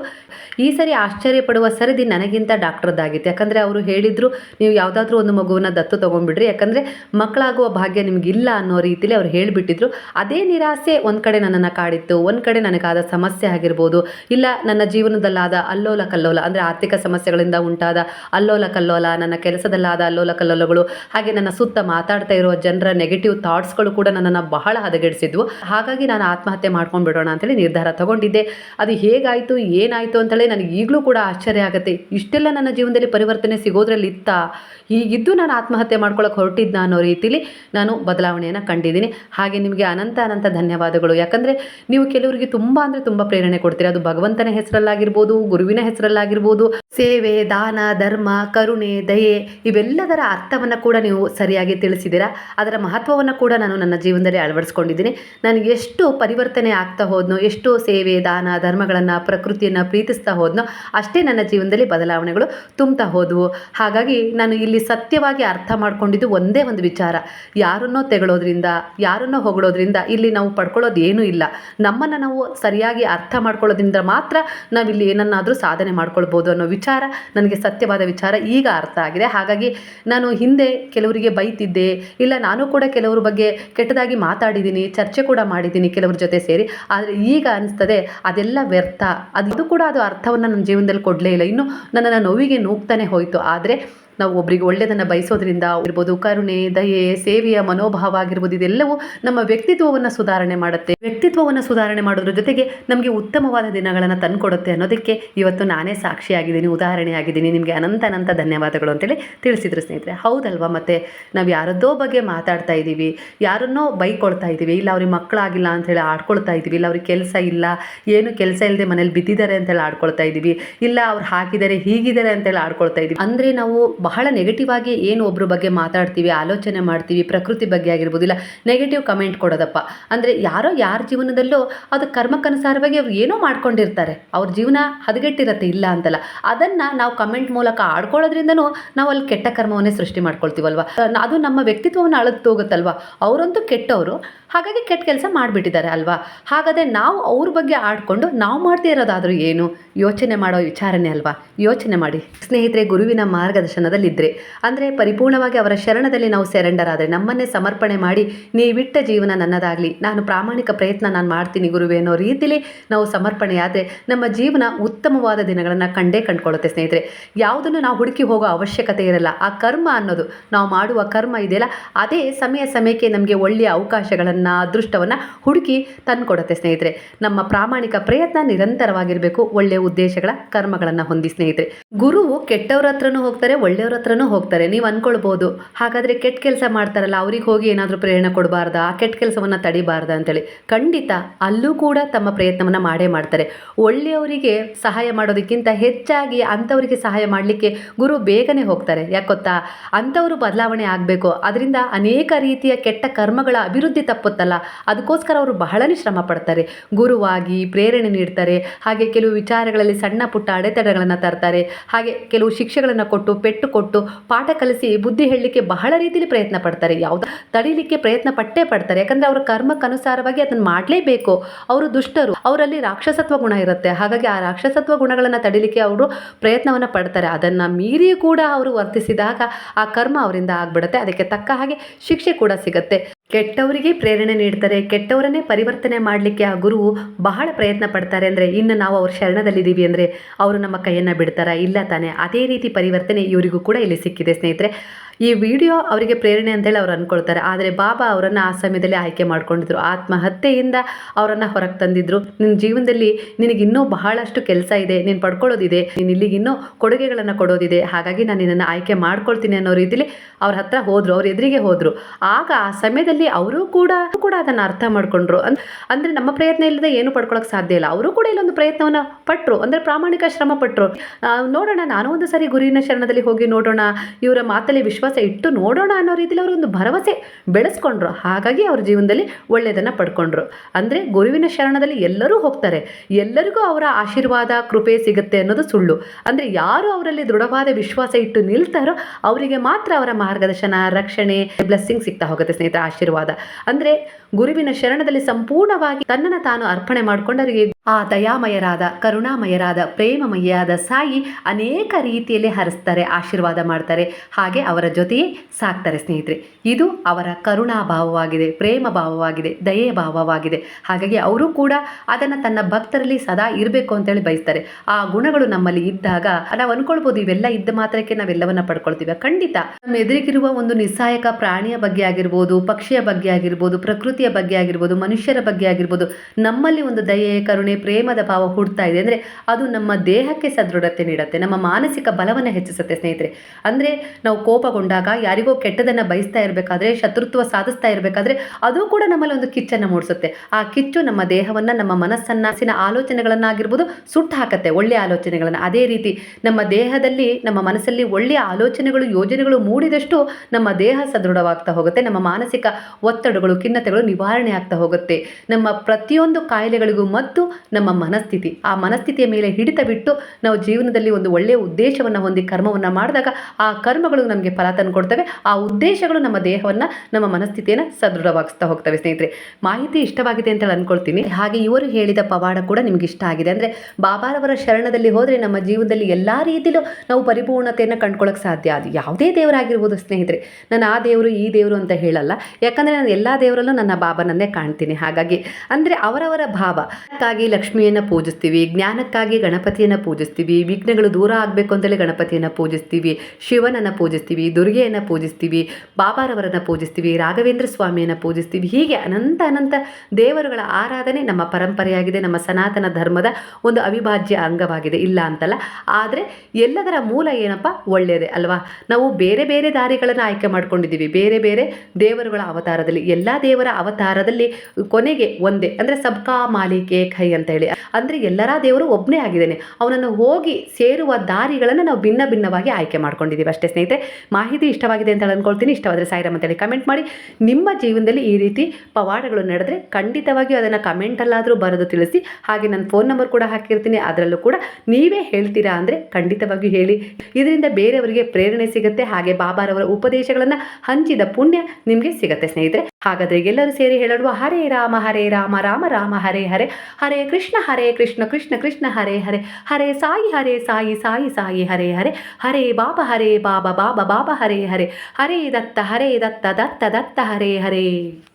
ಈ ಸರಿ ಆಶ್ಚರ್ಯ ಪಡುವ ಸರದಿ ನನಗಿಂತ ಡಾಕ್ಟ್ರದ್ದಾಗಿತ್ತು ಯಾಕಂದರೆ ಅವರು ಹೇಳಿದರು, ನೀವು ಯಾವುದಾದ್ರೂ ಒಂದು ಮಗುವನ್ನು ದತ್ತು ತೊಗೊಂಡ್ಬಿಡ್ರಿ. ಯಾಕಂದರೆ ಮಕ್ಕಳಾಗುವ ಭಾಗ್ಯ ನಿಮಗಿಲ್ಲ ಅನ್ನೋ ರೀತಿಯಲ್ಲಿ ಅವ್ರು ಹೇಳಿಬಿಟ್ಟಿದ್ರು. ಅದೇ ನಿರಾಸೆ ಒಂದು ಕಡೆ ನನ್ನನ್ನು ಕಾಡಿತ್ತು, ಒಂದು ಕಡೆ ನನಗಾದ ಸಮಸ್ಯೆ ಆಗಿರ್ಬೋದು. ಇಲ್ಲ, ನನ್ನ ಜೀವನದಲ್ಲಾದ ಅಲ್ಲೋಲ ಕಲ್ಲೋಲ, ಅಂದರೆ ಆರ್ಥಿಕ ಸಮಸ್ಯೆಗಳಿಂದ ಉಂಟಾದ ಅಲ್ಲೋಲ ಕಲ್ಲೋಲ, ನನ್ನ ಕೆಲಸದಲ್ಲಾದ ಅಲ್ಲೋಲ ಕಲ್ಲೋಲಗಳು, ಹಾಗೆ ನನ್ನ ಸುತ್ತ ಮಾತಾಡ್ತಾ ಇರುವ ಜನರ ನೆಗೆಟಿವ್ ಥಾಟ್ಸ್ಗಳು ಕೂಡ ನನ್ನನ್ನು ಬಹಳ ಹದಗೆಡಿಸಿದ್ವು. ಹಾಗಾಗಿ ನಾನು ಆತ್ಮಹತ್ಯೆ ಮಾಡ್ಕೊಂಡು ಬಿಡೋಣ ಅಂತೇಳಿ ನಿರ್ಧಾರ ತಗೊಂಡಿದ್ದೆ. ಅದು ಹೇಗಾಯಿತು, ಏನಾಯಿತು ಅಂತೇಳಿ ನನಗೆ ಈಗಲೂ ಕೂಡ ಆಶ್ಚರ್ಯ ಆಗುತ್ತೆ. ಇಷ್ಟೆಲ್ಲ ನನ್ನ ಜೀವನದಲ್ಲಿ ಪರಿವರ್ತನೆ ಸಿಗೋದ್ರಲ್ಲಿ ಇತ್ತಾ? ಹೀಗಿದ್ದು ನಾನು ಆತ್ಮಹತ್ಯೆ ಮಾಡ್ಕೊಳ್ಳೋಕೆ ಹೊರಟಿದ್ದ ಅನ್ನೋ ರೀತಿಲಿ ನಾನು ಬದಲಾವಣೆಯನ್ನು ಕಂಡಿದ್ದೀನಿ. ಹಾಗೆ ನಿಮಗೆ ಅನಂತ ಅನಂತ ಧನ್ಯವಾದಗಳು. ಯಾಕಂದರೆ ನೀವು ಕೆಲವರಿಗೆ ತುಂಬ ಅಂದರೆ ತುಂಬ ಪ್ರೇರಣೆ ಕೊಡ್ತೀರಿ. ಅದು ಭಗವಂತನ ಹೆಸರಲ್ಲಾಗಿರ್ಬೋದು, ಗುರುವಿನ ಹೆಸರಲ್ಲಾಗಿರ್ಬೋದು. ಸೇವೆ, ದಾನ, ಧರ್ಮ, ಕರುಣೆ, ದಯೆ ಇವೆಲ್ಲದರ ಅರ್ಥವನ್ನು ಕೂಡ ನೀವು ಸರಿಯಾಗಿ ತಿಳಿಸಿದ್ದೀರಾ? ಅದರ ಮಹತ್ವವನ್ನು ಕೂಡ ನಾನು ನನ್ನ ಜೀವನದಲ್ಲಿ ಅಳವಡಿಸ್ಕೊಂಡಿದ್ದೀನಿ. ನನಗೆ ಎಷ್ಟು ಪರಿವರ್ತನೆ ಆಗ್ತಾ ಹೋದ್ನೋ, ಎಷ್ಟು ಸೇವೆ, ದಾನ, ಧರ್ಮಗಳನ್ನು, ಪ್ರಕೃತಿಯನ್ನು ಪ್ರೀತಿಸ್ತಾ ಹೋದ್ನೋ, ಅಷ್ಟೇ ನನ್ನ ಜೀವನದಲ್ಲಿ ಬದಲಾವಣೆಗಳು ತುಂಬ್ತಾ ಹೋದವು. ಹಾಗಾಗಿ ನಾನು ಇಲ್ಲಿ ಸತ್ಯವಾಗಿ ಅರ್ಥ ಮಾಡ್ಕೊಂಡಿದ್ದು ಒಂದೇ ಒಂದು ವಿಚಾರ. ಯಾರನ್ನೋ ತೆಗಳೋದ್ರಿಂದ, ಯಾರನ್ನೋ ಹೊಗಳೋದ್ರಿಂದ ಇಲ್ಲಿ ನಾವು ಪಡ್ಕೊಳ್ಳೋದು ಏನೂ ಇಲ್ಲ. ನಮ್ಮನ್ನು ನಾವು ಸರಿಯಾಗಿ ಅರ್ಥ ಮಾಡ್ಕೊಳ್ಳೋದ್ರಿಂದ ಮಾತ್ರ ನಾವಿಲ್ಲಿ ಏನನ್ನಾದರೂ ಸಾಧನೆ ಮಾಡ್ಕೊಳ್ಬೋದು ಅನ್ನೋ ವಿಚಾರ, ನನಗೆ ಸತ್ಯವಾದ ವಿಚಾರ ಈಗ ಅರ್ಥ ಆಗಿದೆ. ಹಾಗಾಗಿ ನಾನು ಹಿಂದೆ ಕೆಲವರಿಗೆ ಬೈತಿದ್ದೆ, ಇಲ್ಲ ನಾನು ಕೂಡ ಕೆಲವ್ರ ಬಗ್ಗೆ ಕೆಟ್ಟದಾಗಿ ಮಾತಾಡಿದ್ದೀನಿ, ಚರ್ಚೆ ಕೂಡ ಮಾಡಿದ್ದೀನಿ ಕೆಲವ್ರ ಜೊತೆ ಸೇರಿ. ಆದರೆ ಈಗ ಅನಿಸ್ತದೆ, ಅದೆಲ್ಲ ವ್ಯರ್ಥ. ಅದು ಕೂಡ ಅದು ಅರ್ಥವನ್ನು ನನ್ನ ಜೀವನದಲ್ಲಿ ಕೊಡಲೇ ಇಲ್ಲ. ಇನ್ನು ನನ್ನನ್ನು ನೋವಿಗೆ ನೂಗ್ತಾನೆ ಹೋಯಿತು. ಆದರೆ ನಾವು ಒಬ್ಬರಿಗೆ ಒಳ್ಳೆಯದನ್ನು ಬಯಸೋದ್ರಿಂದ ಇರ್ಬೋದು, ಕರುಣೆ, ದಯೆ, ಸೇವೆಯ ಮನೋಭಾವ ಆಗಿರ್ಬೋದು ಇದೆಲ್ಲವೂ ನಮ್ಮ ವ್ಯಕ್ತಿತ್ವವನ್ನು ಸುಧಾರಣೆ ಮಾಡುತ್ತೆ. ವ್ಯಕ್ತಿತ್ವವನ್ನು ಸುಧಾರಣೆ ಮಾಡೋದ್ರ ಜೊತೆಗೆ ನಮಗೆ ಉತ್ತಮವಾದ ದಿನಗಳನ್ನು ತಂದುಕೊಡುತ್ತೆ ಅನ್ನೋದಕ್ಕೆ ಇವತ್ತು ನಾನೇ ಸಾಕ್ಷಿಯಾಗಿದ್ದೀನಿ ಉದಾಹರಣೆ ಆಗಿದ್ದೀನಿ ನಿಮಗೆ ಅನಂತ ಅನಂತ ಧನ್ಯವಾದಗಳು ಅಂತೇಳಿ ತಿಳಿಸಿದ್ರು ಸ್ನೇಹಿತರೆ. ಹೌದಲ್ವಾ? ಮತ್ತು ನಾವು ಯಾರದ್ದೋ ಬಗ್ಗೆ ಮಾತಾಡ್ತಾ ಇದ್ದೀವಿ ಯಾರನ್ನೋ ಬೈಕೊಳ್ತಾ ಇದ್ದೀವಿ ಇಲ್ಲ ಅವ್ರಿಗೆ ಮಕ್ಕಳಾಗಿಲ್ಲ ಅಂಥೇಳಿ ಆಡ್ಕೊಳ್ತಾ ಇದ್ದೀವಿ ಇಲ್ಲ ಅವ್ರಿಗೆ ಕೆಲಸ ಇಲ್ಲ, ಏನು ಕೆಲಸ ಇಲ್ಲದೆ ಮನೇಲಿ ಬಿದ್ದಿದ್ದಾರೆ ಅಂತೇಳಿ ಆಡ್ಕೊಳ್ತಾ ಇದ್ದೀವಿ ಇಲ್ಲ ಅವ್ರು ಹಾಕಿದ್ದಾರೆ ಹೀಗಿದ್ದಾರೆ ಅಂತೇಳಿ ಆಡ್ಕೊಳ್ತಾ ಇದ್ದೀವಿ ಅಂದರೆ ನಾವು ಬಹಳ ನೆಗೆಟಿವ್ ಆಗಿ ಏನು ಒಬ್ಬರ ಬಗ್ಗೆ ಮಾತಾಡ್ತೀವಿ, ಆಲೋಚನೆ ಮಾಡ್ತೀವಿ, ಪ್ರಕೃತಿ ಬಗ್ಗೆ ಆಗಿರ್ಬೋದು ಇಲ್ಲ ನೆಗೆಟಿವ್ ಕಮೆಂಟ್ ಕೊಡೋದಪ್ಪ. ಅಂದರೆ ಯಾರೋ ಯಾರ ಜೀವನದಲ್ಲೋ ಅದು ಕರ್ಮಕ್ಕನುಸಾರವಾಗಿ ಅವ್ರು ಏನೋ ಮಾಡ್ಕೊಂಡಿರ್ತಾರೆ. ಅವ್ರ ಜೀವನ ಹದಗೆಟ್ಟಿರತ್ತೆ, ಇಲ್ಲ ಅಂತಲ್ಲ. ಅದನ್ನು ನಾವು ಕಮೆಂಟ್ ಮೂಲಕ ಆಡ್ಕೊಳ್ಳೋದ್ರಿಂದನೂ ನಾವು ಅಲ್ಲಿ ಕೆಟ್ಟ ಕರ್ಮವನ್ನೇ ಸೃಷ್ಟಿ ಮಾಡ್ಕೊಳ್ತೀವಲ್ವ? ಅದು ನಮ್ಮ ವ್ಯಕ್ತಿತ್ವವನ್ನು ಅಳದು ಹೋಗುತ್ತಲ್ವ? ಅವರಂತೂ ಕೆಟ್ಟವರು, ಹಾಗಾಗಿ ಕೆಟ್ಟ ಕೆಲಸ ಮಾಡಿಬಿಟ್ಟಿದ್ದಾರೆ ಅಲ್ವಾ? ಹಾಗಾದರೆ ನಾವು ಅವ್ರ ಬಗ್ಗೆ ಆಡಿಕೊಂಡು ನಾವು ಮಾಡ್ತಾ ಇರೋದಾದರೂ ಏನು? ಯೋಚನೆ ಮಾಡೋ ವಿಚಾರನೇ ಅಲ್ವಾ? ಯೋಚನೆ ಮಾಡಿ. ಸ್ನೇಹಿತರೆ, ಗುರುವಿನ ಮಾರ್ಗದರ್ಶನದಲ್ಲಿದ್ದರೆ ಅಂದರೆ ಪರಿಪೂರ್ಣವಾಗಿ ಅವರ ಶರಣದಲ್ಲಿ ನಾವು ಸೆರೆಂಡರ್ ಆದರೆ ನಮ್ಮನ್ನೇ ಸಮರ್ಪಣೆ ಮಾಡಿ ನೀವಿಟ್ಟ ಜೀವನ ನನ್ನದಾಗಲಿ, ನಾನು ಪ್ರಾಮಾಣಿಕ ಪ್ರಯತ್ನ ನಾನು ಮಾಡ್ತೀನಿ ಗುರುವೆ ಅನ್ನೋ ರೀತಿಲಿ ನಾವು ಸಮರ್ಪಣೆಯಾದರೆ ನಮ್ಮ ಜೀವನ ಉತ್ತಮವಾದ ದಿನಗಳನ್ನು ಕಂಡೇ ಕಂಡುಕೊಳ್ಳುತ್ತೆ ಸ್ನೇಹಿತರೆ. ಯಾವುದನ್ನು ನಾವು ಹುಡುಕಿ ಹೋಗೋ ಅವಶ್ಯಕತೆ ಇರಲ್ಲ. ಆ ಕರ್ಮ ಅನ್ನೋದು ನಾವು ಮಾಡುವ ಕರ್ಮ ಇದೆಯಲ್ಲ, ಅದೇ ಸಮಯ ಸಮಯಕ್ಕೆ ನಮಗೆ ಒಳ್ಳೆಯ ಅವಕಾಶಗಳನ್ನು, ಅದೃಷ್ಟವನ್ನು ಹುಡುಕಿ ತಂದುಕೊಡುತ್ತೆ ಸ್ನೇಹಿತರೆ. ನಮ್ಮ ಪ್ರಾಮಾಣಿಕ ಪ್ರಯತ್ನ ನಿರಂತರವಾಗಿರಬೇಕು, ಒಳ್ಳೆಯ ಉದ್ದೇಶಗಳ, ಕರ್ಮಗಳನ್ನು ಹೊಂದಿ ಸ್ನೇಹಿತರೆ. ಗುರುವು ಕೆಟ್ಟವರ ಹತ್ರನೂ ಹೋಗ್ತಾರೆ ಒಳ್ಳೆಯವ್ರ ಹತ್ರನೂ ಹೋಗ್ತಾರೆ, ನೀವು ಅಂದ್ಕೊಳ್ಬೋದು ಹಾಗಾದರೆ ಕೆಟ್ಟ ಕೆಲಸ ಮಾಡ್ತಾರಲ್ಲ, ಅವ್ರಿಗೆ ಹೋಗಿ ಏನಾದರೂ ಪ್ರೇರಣೆ ಕೊಡಬಾರ್ದಾ? ಆ ಕೆಟ್ಟ ಕೆಲಸವನ್ನು ತಡಿಬಾರ್ದಾ ಅಂತೇಳಿ. ಖಂಡಿತ, ಅಲ್ಲೂ ಕೂಡ ತಮ್ಮ ಪ್ರಯತ್ನವನ್ನು ಮಾಡೇ ಮಾಡ್ತಾರೆ. ಒಳ್ಳೆಯವರಿಗೆ ಸಹಾಯ ಮಾಡೋದಕ್ಕಿಂತ ಹೆಚ್ಚಾಗಿ ಅಂಥವರಿಗೆ ಸಹಾಯ ಮಾಡಲಿಕ್ಕೆ ಗುರು ಬೇಗನೆ ಹೋಗ್ತಾರೆ. ಯಾಕೊತ್ತಾ ಅಂಥವರು ಬದಲಾವಣೆ ಆಗಬೇಕು. ಅದರಿಂದ ಅನೇಕ ರೀತಿಯ ಕೆಟ್ಟ ಕರ್ಮಗಳ ಅಭಿವೃದ್ಧಿ ತಪ್ಪುತ್ತಲ್ಲ. ಅದಕ್ಕೋಸ್ಕರ ಅವರು ಬಹಳನೇ ಶ್ರಮ ಪಡ್ತಾರೆ. ಗುರುವಾಗಿ ಪ್ರೇರಣೆ ನೀಡ್ತಾರೆ. ಹಾಗೆ ಕೆಲವು ವಿಚಾರಗಳಲ್ಲಿ ಸಣ್ಣ ಪುಟ್ಟ ಅಡೆತಡೆಗಳನ್ನು ತರ್ತಾರೆ. ಹಾಗೆ ಕೆಲವು ಶಿಕ್ಷೆಗಳನ್ನು ಕೊಟ್ಟು ಪೆಟ್ಟು ಕೊಟ್ಟು ಪಾಠ ಕಲಿಸಿ ಬುದ್ಧಿ ಹೇಳಲಿಕ್ಕೆ ಬಹಳ ರೀತಿಯಲ್ಲಿ ಪ್ರಯತ್ನ ಪಡ್ತಾರೆ. ಯಾವುದು ತಡೀಲಿಕ್ಕೆ ಪ್ರಯತ್ನ ಪಟ್ಟೇ ಪಡ್ತಾರೆ. ಯಾಕಂದರೆ ಅವರ ಕರ್ಮಕ್ಕನುಸಾರವಾಗಿ ಅದನ್ನು ಮಾಡಲೇಬೇಕು. ಅವರು ದುಷ್ಟರು. ಅವರಲ್ಲಿ ರಾಕ್ಷಸತ್ವ ಗುಣ ಇರುತ್ತೆ. ಹಾಗಾಗಿ ಆ ರಾಕ್ಷಸತ್ವ ಗುಣಗಳನ್ನು ತಡೀಲಿಕ್ಕೆ ಅವರು ಪ್ರಯತ್ನವನ್ನು ಪಡ್ತಾರೆ. ಅದನ್ನು ಮೀರಿ ಕೂಡ ಅವರು ವರ್ತಿಸಿದಾಗ ಆ ಕರ್ಮ ಅವರಿಂದ ಆಗ್ಬಿಡುತ್ತೆ. ಅದಕ್ಕೆ ತಕ್ಕ ಹಾಗೆ ಶಿಕ್ಷೆ ಕೂಡ ಸಿಗುತ್ತೆ. ಕೆಟ್ಟವರಿಗೆ ಪ್ರೇರಣೆ ನೀಡ್ತಾರೆ, ಕೆಟ್ಟವರನ್ನೇ ಪರಿವರ್ತನೆ ಮಾಡಲಿಕ್ಕೆ ಆ ಗುರು ಬಹಳ ಪ್ರಯತ್ನ ಪಡ್ತಾರೆ ಅಂದರೆ ಇನ್ನು ನಾವು ಅವ್ರ ಶರಣದಲ್ಲಿದ್ದೀವಿ ಅಂದರೆ ಅವರು ನಮ್ಮ ಕೈಯನ್ನು ಬಿಡ್ತಾರಾ? ಇಲ್ಲ ತಾನೇ. ಅದೇ ರೀತಿ ಪರಿವರ್ತನೆ ಇವರಿಗೂ ಕೂಡ ಇಲ್ಲಿ ಸಿಕ್ಕಿದೆ ಸ್ನೇಹಿತರೆ. ಈ ವಿಡಿಯೋ ಅವರಿಗೆ ಪ್ರೇರಣೆ ಅಂತೇಳಿ ಅವ್ರು ಅಂದ್ಕೊಳ್ತಾರೆ. ಆದರೆ ಬಾಬಾ ಅವರನ್ನು ಆ ಸಮಯದಲ್ಲಿ ಆಯ್ಕೆ ಮಾಡ್ಕೊಂಡಿದ್ರು. ಆತ್ಮಹತ್ಯೆಯಿಂದ ಅವರನ್ನು ಹೊರಗೆ ತಂದಿದ್ರು. ನಿನ್ನ ಜೀವನದಲ್ಲಿ ನಿನಗಿನ್ನೂ ಬಹಳಷ್ಟು ಕೆಲಸ ಇದೆ. ನೀನು ಪಡ್ಕೊಳ್ಳೋದಿದೆ. ನೀನು ಇಲ್ಲಿಗೆ ಇನ್ನೂ ಕೊಡುಗೆಗಳನ್ನು ಕೊಡೋದಿದೆ. ಹಾಗಾಗಿ ನಾನು ನಿನ್ನನ್ನು ಆಯ್ಕೆ ಮಾಡ್ಕೊಳ್ತೀನಿ ಅನ್ನೋ ರೀತಿಲಿ ಅವ್ರ ಹತ್ರ ಹೋದರು. ಅವ್ರ ಎದುರಿಗೆ ಹೋದರು. ಆಗ ಆ ಸಮಯದಲ್ಲಿ ಅವರು ಕೂಡ ಕೂಡ ಅದನ್ನು ಅರ್ಥ ಮಾಡ್ಕೊಂಡ್ರು. ಅಂದ್, ಅಂದರೆ ನಮ್ಮ ಪ್ರಯತ್ನ ಇಲ್ಲದೆ ಏನು ಪಡ್ಕೊಳ್ಳೋಕೆ ಸಾಧ್ಯ ಇಲ್ಲ. ಅವರು ಕೂಡ ಇಲ್ಲೊಂದು ಪ್ರಯತ್ನವನ್ನು ಪಟ್ಟರು ಅಂದರೆ ಪ್ರಾಮಾಣಿಕ ಶ್ರಮ ಪಟ್ಟರು ನೋಡೋಣ. ನಾನು ಒಂದು ಸಾರಿ ಗುರಿನ ಶರಣದಲ್ಲಿ ಹೋಗಿ ನೋಡೋಣ. ಇವರ ಮಾತಲ್ಲಿ ವಿಶ್ವಾಸ ಇಟ್ಟು ನೋಡೋಣ ಅನ್ನೋ ರೀತಿಯಲ್ಲಿ ಅವರು ಒಂದು ಭರವಸೆ ಬೆಳೆಸ್ಕೊಂಡ್ರು. ಹಾಗಾಗಿ ಅವ್ರ ಜೀವನದಲ್ಲಿ ಒಳ್ಳೆಯದನ್ನು ಪಡ್ಕೊಂಡ್ರು. ಅಂದರೆ ಗುರುವಿನ ಶರಣದಲ್ಲಿ ಎಲ್ಲರೂ ಹೋಗ್ತಾರೆ. ಎಲ್ಲರಿಗೂ ಅವರ ಆಶೀರ್ವಾದ, ಕೃಪೆ ಸಿಗುತ್ತೆ ಅನ್ನೋದು ಸುಳ್ಳು. ಅಂದರೆ ಯಾರು ಅವರಲ್ಲಿ ದೃಢವಾದ ವಿಶ್ವಾಸ ಇಟ್ಟು ನಿಲ್ತಾರೋ ಅವರಿಗೆ ಮಾತ್ರ ಅವರ ಮಾರ್ಗದರ್ಶನ, ರಕ್ಷಣೆ ಬ್ಲೆಸ್ಸಿಂಗ್ ಸಿಗ್ತಾ ಹೋಗುತ್ತೆ ಸ್ನೇಹಿತರ, ಆಶೀರ್ವಾದ. ಅಂದರೆ ಗುರುವಿನ ಶರಣದಲ್ಲಿ ಸಂಪೂರ್ಣವಾಗಿ ತನ್ನನ್ನು ತಾನು ಅರ್ಪಣೆ ಮಾಡಿಕೊಂಡವರಿಗೆ ಆ ದಯಾಮಯರಾದ, ಕರುಣಾಮಯರಾದ ಪ್ರೇಮಮಯಾದ ಸಾಯಿ ಅನೇಕ ರೀತಿಯಲ್ಲಿ ಹರಿಸ್ತಾರೆ, ಆಶೀರ್ವಾದ ಮಾಡ್ತಾರೆ. ಹಾಗೆ ಅವರ ಜೊತೆಯೇ ಸಾಕ್ತಾರೆ ಸ್ನೇಹಿತರೆ. ಇದು ಅವರ ಕರುಣಾ ಭಾವವಾಗಿದೆ, ಪ್ರೇಮ ಭಾವವಾಗಿದೆ, ದಯೆ ಭಾವವಾಗಿದೆ. ಹಾಗಾಗಿ ಅವರು ಕೂಡ ಅದನ್ನು ತನ್ನ ಭಕ್ತರಲ್ಲಿ ಸದಾ ಇರಬೇಕು ಅಂತೇಳಿ ಬಯಸ್ತಾರೆ. ಆ ಗುಣಗಳು ನಮ್ಮಲ್ಲಿ ಇದ್ದಾಗ ನಾವು ಅನ್ಕೊಳ್ಬೋದು ಇವೆಲ್ಲ ಇದ್ದ ಮಾತ್ರಕ್ಕೆ ನಾವೆಲ್ಲವನ್ನ ಪಡ್ಕೊಳ್ತೀವಿ. ಖಂಡಿತ ನಮ್ಮ ಎದುರಿಗಿರುವ ಒಂದು ನಿಸ್ಸಾಯಕ ಪ್ರಾಣಿಯ ಬಗ್ಗೆ ಆಗಿರ್ಬೋದು, ಪಕ್ಷಿಯ ಬಗ್ಗೆ ಆಗಿರ್ಬೋದು ಪ್ರಕೃತಿಯ ಬಗ್ಗೆ ಆಗಿರ್ಬೋದು, ಮನುಷ್ಯರ ಬಗ್ಗೆ ಆಗಿರ್ಬೋದು, ನಮ್ಮಲ್ಲಿ ಒಂದು ದಯೆ, ಕರುಣೆ, ಪ್ರೇಮದ ಭಾವ ಹುಡ್ತಾ ಇದೆ. ಅಂದರೆ ಅದು ನಮ್ಮ ದೇಹಕ್ಕೆ ಸದೃಢತೆ ನೀಡುತ್ತೆ, ನಮ್ಮ ಮಾನಸಿಕ ಬಲವನ್ನು ಹೆಚ್ಚಿಸುತ್ತೆ ಸ್ನೇಹಿತರೆ. ಅಂದರೆ ನಾವು ಕೋಪಗೊಂಡಾಗ ಯಾರಿಗೋ ಕೆಟ್ಟದನ್ನು ಬಯಸ್ತಾ ಇರಬೇಕಾದ್ರೆ, ಶತ್ರುತ್ವ ಸಾಧಿಸ್ತಾ ಇರಬೇಕಾದ್ರೆ, ಅದು ಕೂಡ ನಮ್ಮಲ್ಲಿ ಒಂದು ಕಿಚ್ಚನ್ನು ಮೂಡಿಸುತ್ತೆ. ಆ ಕಿಚ್ಚು ನಮ್ಮ ದೇಹವನ್ನು, ನಮ್ಮ ಮನಸ್ಸನ್ನಾಸಿನ ಆಲೋಚನೆಗಳನ್ನಾಗಿರ್ಬೋದು ಸುಟ್ಟು ಹಾಕುತ್ತೆ ಒಳ್ಳೆಯ ಆಲೋಚನೆಗಳನ್ನು. ಅದೇ ರೀತಿ ನಮ್ಮ ದೇಹದಲ್ಲಿ, ನಮ್ಮ ಮನಸ್ಸಲ್ಲಿ ಒಳ್ಳೆಯ ಆಲೋಚನೆಗಳು, ಯೋಜನೆಗಳು ಮೂಡಿದಷ್ಟು ನಮ್ಮ ದೇಹ ಸದೃಢವಾಗ್ತಾ ಹೋಗುತ್ತೆ. ನಮ್ಮ ಮಾನಸಿಕ ಒತ್ತಡಗಳು, ಖಿನ್ನತೆಗಳು ನಿವಾರಣೆ ಆಗ್ತಾ ಹೋಗುತ್ತೆ. ನಮ್ಮ ಪ್ರತಿಯೊಂದು ಕಾಯಿಲೆಗಳಿಗೂ ಮತ್ತು ನಮ್ಮ ಮನಸ್ಥಿತಿ. ಆ ಮನಸ್ಥಿತಿಯ ಮೇಲೆ ಹಿಡಿತ ಬಿಟ್ಟು ನಾವು ಜೀವನದಲ್ಲಿ ಒಂದು ಒಳ್ಳೆಯ ಉದ್ದೇಶವನ್ನು ಹೊಂದಿ ಕರ್ಮವನ್ನು ಮಾಡಿದಾಗ ಆ ಕರ್ಮಗಳು ನಮಗೆ ಫಲ ತಂದು ಕೊಡ್ತವೆ. ಆ ಉದ್ದೇಶಗಳು ನಮ್ಮ ದೇಹವನ್ನು, ನಮ್ಮ ಮನಸ್ಥಿತಿಯನ್ನು ಸದೃಢವಾಗಿಸ್ತಾ ಹೋಗ್ತವೆ ಸ್ನೇಹಿತರೆ. ಮಾಹಿತಿ ಇಷ್ಟವಾಗಿದೆ ಅಂತ ಅಂದ್ಕೊಳ್ತೀನಿ ಹಾಗೆ ಇವರು ಹೇಳಿದ ಪವಾಡ ಕೂಡ ನಿಮ್ಗೆ ಇಷ್ಟ ಆಗಿದೆ. ಅಂದರೆ ಬಾಬಾರವರ ಶರಣದಲ್ಲಿ ಹೋದರೆ ನಮ್ಮ ಜೀವನದಲ್ಲಿ ಎಲ್ಲ ರೀತಿಯಲ್ಲೂ ನಾವು ಪರಿಪೂರ್ಣತೆಯನ್ನು ಕಂಡ್ಕೊಳ್ಳೋಕೆ ಸಾಧ್ಯ. ಅದು ಯಾವುದೇ ದೇವರಾಗಿರ್ಬೋದು ಸ್ನೇಹಿತರೆ. ನಾನು ಆ ದೇವರು, ಈ ದೇವರು ಅಂತ ಹೇಳಲ್ಲ. ಯಾಕಂದರೆ ನಾನು ಎಲ್ಲ ದೇವರಲ್ಲೂ ನನ್ನ ಬಾಬನನ್ನೇ ಕಾಣ್ತೀನಿ. ಹಾಗಾಗಿ ಅಂದರೆ ಅವರವರ ಭಾವ. ಅದಕ್ಕಾಗಿ ಲಕ್ಷ್ಮಿಯನ್ನು ಪೂಜಿಸ್ತೀವಿ? ಜ್ಞಾನಕ್ಕಾಗಿ ಗಣಪತಿಯನ್ನು ಪೂಜಿಸ್ತೀವಿ? ವಿಘ್ನಗಳು ದೂರ ಆಗಬೇಕು ಅಂತೇಳಿ ಗಣಪತಿಯನ್ನು ಪೂಜಿಸ್ತೀವಿ? ಶಿವನನ್ನು ಪೂಜಿಸ್ತೀವಿ? ದುರ್ಗೆಯನ್ನು ಪೂಜಿಸ್ತೀವಿ? ಬಾಬಾರವರನ್ನು ಪೂಜಿಸ್ತೀವಿ? ರಾಘವೇಂದ್ರ ಸ್ವಾಮಿಯನ್ನು ಪೂಜಿಸ್ತೀವಿ? ಹೀಗೆ ಅನಂತ ಅನಂತ ದೇವರುಗಳ ಆರಾಧನೆ ನಮ್ಮ ಪರಂಪರೆಯಾಗಿದೆ. ನಮ್ಮ ಸನಾತನ ಧರ್ಮದ ಒಂದು ಅವಿಭಾಜ್ಯ ಅಂಗವಾಗಿದೆ. ಇಲ್ಲ ಅಂತಲ್ಲ. ಆದರೆ ಎಲ್ಲದರ ಮೂಲ ಏನಪ್ಪ? ಒಳ್ಳೆಯದೇ ಅಲ್ವಾ? ನಾವು ಬೇರೆ ಬೇರೆ ದಾರಿಗಳನ್ನು ಆಯ್ಕೆ ಮಾಡ್ಕೊಂಡಿದ್ದೀವಿ. ಬೇರೆ ಬೇರೆ ದೇವರುಗಳ ಅವತಾರದಲ್ಲಿ. ಎಲ್ಲ ದೇವರ ಅವತಾರದಲ್ಲಿ ಕೊನೆಗೆ ಒಂದೇ, ಅಂದರೆ ಸಬ್ಕಾ ಮಾಲಿಕೆ ಖೈ ಅಂತ ಹೇಳಿ ಅಂದರೆ ಎಲ್ಲರ ದೇವರು ಒಬ್ಬನೇ ಆಗಿದ್ದಾನೆ. ಅವನನ್ನು ಹೋಗಿ ಸೇರುವ ದಾರಿಗಳನ್ನು ನಾವು ಭಿನ್ನ ಭಿನ್ನವಾಗಿ ಆಯ್ಕೆ ಮಾಡ್ಕೊಂಡಿದ್ದೀವಿ ಅಷ್ಟೇ ಸ್ನೇಹಿತರೆ. ಮಾಹಿತಿ ಇಷ್ಟವಾಗಿದೆ ಅಂತ ಅನ್ಕೊಳ್ತೀನಿ ಇಷ್ಟವಾದರೆ ಸಾಯಿರಾಮ್ ಅಂತೇಳಿ ಕಮೆಂಟ್ ಮಾಡಿ. ನಿಮ್ಮ ಜೀವನದಲ್ಲಿ ಈ ರೀತಿ ಪವಾಡಗಳು ನಡೆದ್ರೆ ಖಂಡಿತವಾಗಿಯೂ ಅದನ್ನು ಕಮೆಂಟಲ್ಲಾದರೂ ಬರೆದು ತಿಳಿಸಿ. ಹಾಗೆ ನನ್ನ ಫೋನ್ ನಂಬರ್ ಕೂಡ ಹಾಕಿರ್ತೀನಿ. ಅದರಲ್ಲೂ ಕೂಡ ನೀವೇ ಹೇಳ್ತೀರಾ ಅಂದರೆ ಖಂಡಿತವಾಗಿಯೂ ಹೇಳಿ. ಇದರಿಂದ ಬೇರೆಯವರಿಗೆ ಪ್ರೇರಣೆ ಸಿಗುತ್ತೆ. ಹಾಗೆ ಬಾಬಾರವರ ಉಪದೇಶಗಳನ್ನು ಹಂಚಿದ ಪುಣ್ಯ ನಿಮಗೆ ಸಿಗುತ್ತೆ ಸ್ನೇಹಿತರೆ. ಹಾಗಾದರೆ ಎಲ್ಲರೂ ಸೇರಿ ಹೇಳುವ ಹರೇ ರಾಮ ಹರೇ ರಾಮ ರಾಮ ರಾಮ, ಹರೇ ಹರೇ ಹರೇ ಕೃಷ್ಣ ಹರೇ ಕೃಷ್ಣ ಕೃಷ್ಣ ಕೃಷ್ಣ, ಹರೇ ಹರೇ ಹರೇ ಸಾಯಿ ಹರೇ ಸಾಯಿ ಸಾಯಿ ಸಾಯಿ, ಹರೇ ಹರೇ ಹರೇ ಬಾಬ, ಹರೇ ಬಾಬಾ ಬಾಬಾ ಬಾಬಾ, ಹರೇ ಹರೇ ಹರೇ ದತ್ತ ಹರೇ ದತ್ತ ದತ್ತ ದತ್ತ, ಹರೇ ಹರೇ.